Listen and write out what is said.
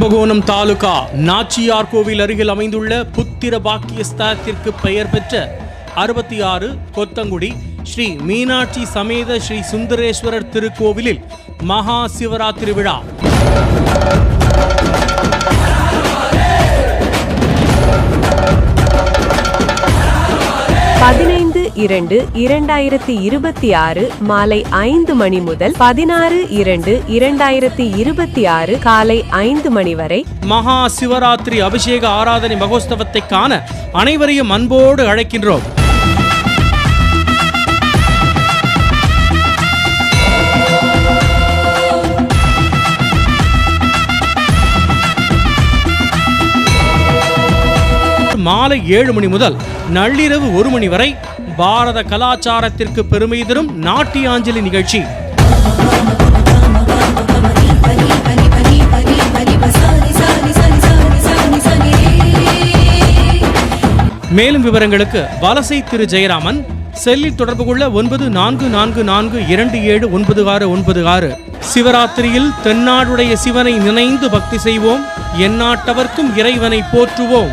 கும்பகோணம் தாலுகா நாச்சியார் கோவில் அருகில் அமைந்துள்ள புத்திர பாக்கிய ஸ்தலத்திற்கு பெயர் பெற்ற அறுபத்தி ஆறு கொத்தங்குடி ஸ்ரீ மீனாட்சி சமேத ஸ்ரீ சுந்தரேஸ்வரர் திருக்கோவிலில் மகா சிவராத்திரி விழா. இரண்டு இரண்டாயிரத்தி இருபத்தி ஆறு மாலை ஐந்து மணி முதல் பதினாறு இரண்டு இரண்டாயிரத்தி இருபத்தி ஆறு காலை ஐந்து மணி வரை மகா சிவராத்திரி அபிஷேக ஆராதனை மகோத்சவத்தை காண அனைவரையும் அன்போடு அழைக்கின்றோம். மாலை ஏழு மணி முதல் நள்ளிரவு ஒரு மணி வரை பாரத கலாச்சாரத்திற்கு பெருமை தரும் நாட்டியாஞ்சலி நிகழ்ச்சி. மேலும் விவரங்களுக்கு வலசை திரு ஜெயராமன் செல்லில் தொடர்பு கொள்ள ஒன்பது நான்கு நான்கு நான்கு இரண்டு ஏழு ஒன்பது ஆறு ஒன்பது ஆறு. சிவராத்திரியில் தென்னாடுடைய சிவனை நினைந்து பக்தி செய்வோம் எந்நாட்டவர்க்கும் இறைவனை போற்றுவோம்.